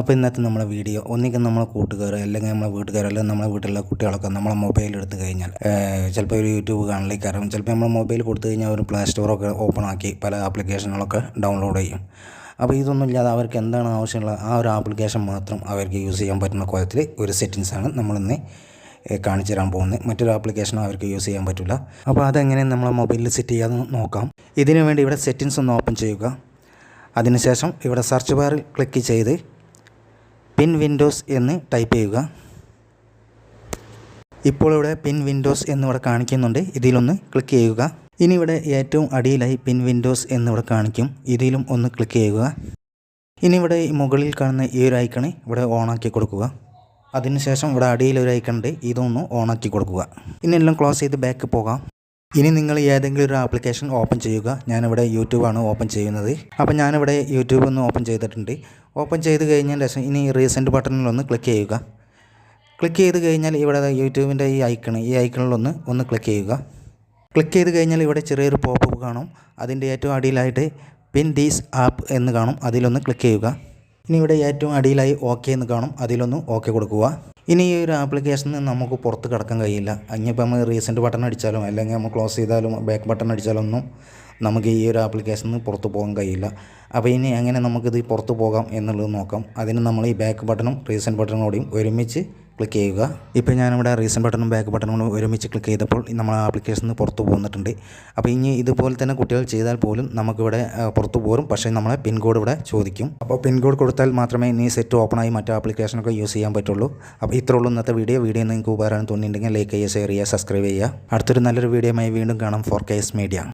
അപ്പോൾ ഇന്നത്തെ നമ്മളെ വീഡിയോ ഒന്നിക്കും നമ്മളെ കൂട്ടുകാർ അല്ലെങ്കിൽ നമ്മളെ വീട്ടുകാർ അല്ലെങ്കിൽ നമ്മളെ വീട്ടിലുള്ള കുട്ടികളൊക്കെ നമ്മളെ മൊബൈൽ എടുത്തു കഴിഞ്ഞാൽ ചിലപ്പോൾ ഒരു യൂട്യൂബ് കാണലേക്കാരും ചിലപ്പോൾ നമ്മൾ മൊബൈൽ കൊടുത്തു കഴിഞ്ഞാൽ ഒരു പ്ലേ സ്റ്റോറൊക്കെ ഓപ്പൺ ആക്കി പല ആപ്ലിക്കേഷനുകളൊക്കെ ഡൗൺലോഡ് ചെയ്യും. അപ്പോൾ ഇതൊന്നും ഇല്ലാതെ അവർക്ക് എന്താണ് ആവശ്യമുള്ള ആ ഒരു ആപ്ലിക്കേഷൻ മാത്രം അവർക്ക് യൂസ് ചെയ്യാൻ പറ്റുന്ന കോലത്തിൽ ഒരു സെറ്റിങ്സാണ് നമ്മളിന്ന് കാണിച്ചു തരാൻ പോകുന്നത്. മറ്റൊരു ആപ്ലിക്കേഷനും അവർക്ക് യൂസ് ചെയ്യാൻ പറ്റില്ല. അപ്പോൾ അതെങ്ങനെ നമ്മളെ മൊബൈലിൽ സെറ്റ് ചെയ്യാമെന്ന് നോക്കാം. ഇതിനു വേണ്ടി ഇവിടെ സെറ്റിങ്സ് ഒന്ന് ഓപ്പൺ ചെയ്യുക. അതിനുശേഷം ഇവിടെ സെർച്ച് ബാറിൽ ക്ലിക്ക് ചെയ്ത് പിൻ വിൻഡോസ് എന്ന് ടൈപ്പ് ചെയ്യുക. ഇപ്പോൾ ഇവിടെ പിൻ വിൻഡോസ് എന്നിവിടെ കാണിക്കുന്നുണ്ട്. ഇതിലൊന്ന് ക്ലിക്ക് ചെയ്യുക. ഇനി ഇവിടെ ഏറ്റവും അടിയിലായി പിൻ വിൻഡോസ് എന്നിവിടെ കാണിക്കും. ഇതിലും ഒന്ന് ക്ലിക്ക് ചെയ്യുക. ഇനി ഇവിടെ മുകളിൽ കാണുന്ന ഈ ഒരു ഐക്കണ് ഇവിടെ ഓണാക്കി കൊടുക്കുക. അതിനുശേഷം ഇവിടെ അടിയിൽ ഒരു ഐക്കൺ ഉണ്ട്. ഇതൊന്ന് ഓണാക്കി കൊടുക്കുക. ഇനി എല്ലാം ക്ലോസ് ചെയ്ത് ബാക്ക് പോകാം. ഇനി നിങ്ങൾ ഏതെങ്കിലും ഒരു ആപ്ലിക്കേഷൻ ഓപ്പൺ ചെയ്യുക. ഞാനിവിടെ യൂട്യൂബാണ് ഓപ്പൺ ചെയ്യുന്നത്. അപ്പോൾ ഞാനിവിടെ യൂട്യൂബ് ഒന്ന് ഓപ്പൺ ചെയ്തിട്ടുണ്ട്. ഓപ്പൺ ചെയ്ത് കഴിഞ്ഞാൽ ശേഷം ഇനി റീസെന്റ് ബട്ടണിലൊന്ന് ക്ലിക്ക് ചെയ്യുക. ക്ലിക്ക് ചെയ്ത് കഴിഞ്ഞാൽ ഇവിടെ യൂട്യൂബിന്റെ ഈ ഐക്കൺ ഈ ഐക്കണിലൊന്ന് ഒന്ന് ക്ലിക്ക് ചെയ്യുക. ക്ലിക്ക് ചെയ്ത് കഴിഞ്ഞാൽ ഇവിടെ ചെറിയൊരു പോപ്പപ്പ് കാണും. അതിന്റെ ഏറ്റവും അടിയിലായിട്ട് പിൻ ദീസ് ആപ്പ് എന്ന് കാണും. അതിലൊന്ന് ക്ലിക്ക് ചെയ്യുക. ഇനി ഇവിടെ ഏറ്റവും അടിയിലായി ഓക്കെ എന്ന് കാണും. അതിലൊന്ന് ഓക്കെ കൊടുക്കുക. ഇനി ഈ ഒരു ആപ്ലിക്കേഷൻ നമുക്ക് പുറത്ത് കിടക്കാൻ കഴിയില്ല. ഇനിയിപ്പോൾ നമ്മൾ റീസെന്റ് ബട്ടൺ അടിച്ചാലും അല്ലെങ്കിൽ നമ്മൾ ക്ലോസ് ചെയ്താലും ബാക്ക് ബട്ടൺ അടിച്ചാലൊന്നും നമുക്ക് ഈ ഒരു ആപ്ലിക്കേഷനിൽ പുറത്തു പോകാൻ കഴിയില്ല. അപ്പോൾ ഇനി എങ്ങനെ നമുക്കിത് പുറത്തു പോകാം എന്നുള്ളത് നോക്കാം. അതിന് നമ്മൾ ഈ ബാക്ക് ബട്ടണും റീസെന്റ് ബട്ടണോടെയും ഒരുമിച്ച് ക്ലിക്ക് ചെയ്യുക. ഇപ്പോൾ ഞാനിവിടെ റീസെന്റ് ബട്ടണും ബാക്ക് ബട്ടണും ഒരുമിച്ച് ക്ലിക്ക് ചെയ്തപ്പോൾ നമ്മൾ ആപ്ലിക്കേഷനിൽ പുറത്തു പോന്നിട്ടുണ്ട് അപ്പോൾ ഇനി ഇതുപോലെ തന്നെ കുട്ടികൾ ചെയ്താൽ പോലും നമുക്കിവിടെ പുറത്തു പോരും. പക്ഷേ നമ്മളെ പിൻകോഡ് ഇവിടെ ചോദിക്കും. അപ്പോൾ പിൻകോഡ് കൊടുത്താൽ മാത്രമേ ഇനി സെറ്റ് ഓപ്പണായി മറ്റു ആപ്ലിക്കേഷനൊക്കെ യൂസ് ചെയ്യാൻ പറ്റുള്ളൂ. അപ്പോൾ ഇത്രേ ഉള്ളൂ ഇന്നത്തെ വീഡിയോ വീഡിയോ നിങ്ങൾക്ക് ഉപകാരം തോന്നിയിട്ടുണ്ടെങ്കിൽ ലൈക്ക് ചെയ്യുക ഷെയർ ചെയ്യുക സബ്സ്ക്രൈബ് ചെയ്യുക. അടുത്തൊരു നല്ലൊരു വീഡിയോയുമായി വീണ്ടും കാണാം. Four case media